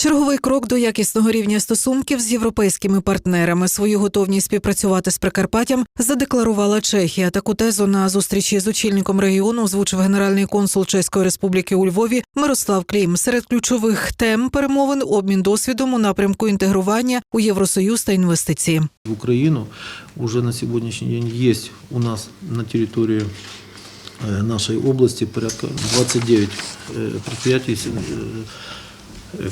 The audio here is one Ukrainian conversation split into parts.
Черговий крок до якісного рівня стосунків з європейськими партнерами. Свою готовність співпрацювати з Прикарпаттям задекларувала Чехія. Таку тезу на зустрічі з очільником регіону озвучив генеральний консул Чеської Республіки у Львові Мирослав Клім. Серед ключових тем перемовин обмін досвідом у напрямку інтегрування у Євросоюз та інвестиції. В Украину уже на сегодняшний день есть у нас на территории э, нашей области порядка 29 э, предприятий, э, э,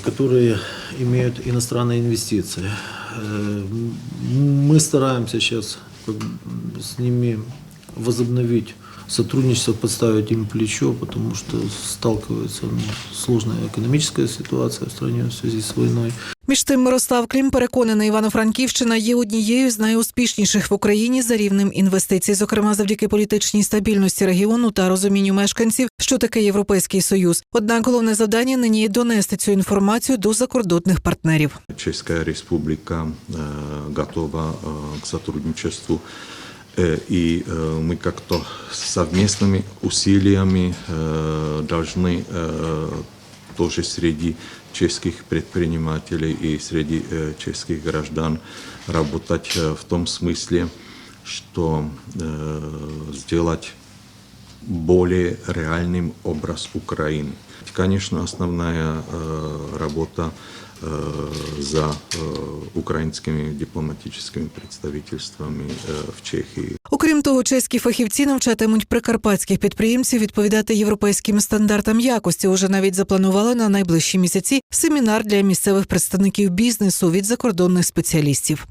которые имеют иностранные инвестиции. Э, м- Мы стараемся сейчас как бы с ними возобновить сотрудничество, подставить им плечо, потому что сталкивается ну, сложная экономическая ситуация в стране в связи с войной. Між тим, Мирослав Клім переконаний, Івано-Франківщина є однією з найуспішніших в Україні за рівнем інвестицій, зокрема завдяки політичній стабільності регіону та розумінню мешканців, що таке європейський союз. Однак головне завдання нині донести цю інформацію до закордонних партнерів. Česká republika э, готова э, к сотрудничеству. Э, И э, мы как-то совместными усилиями э, должны э, тоже среди чешских предпринимателей и среди э, чешских граждан работать э, в том смысле, что э, сделать более реальным образ Украины. Конечно, основная э, работа э, за э, украинскими дипломатическими представительствами э, в Чехии. Окрім того, чеські фахівці навчатимуть прикарпатських підприємців відповідати європейським стандартам якості. Уже навіть запланували на найближчі місяці семінар для місцевих представників бізнесу від закордонних спеціалістів.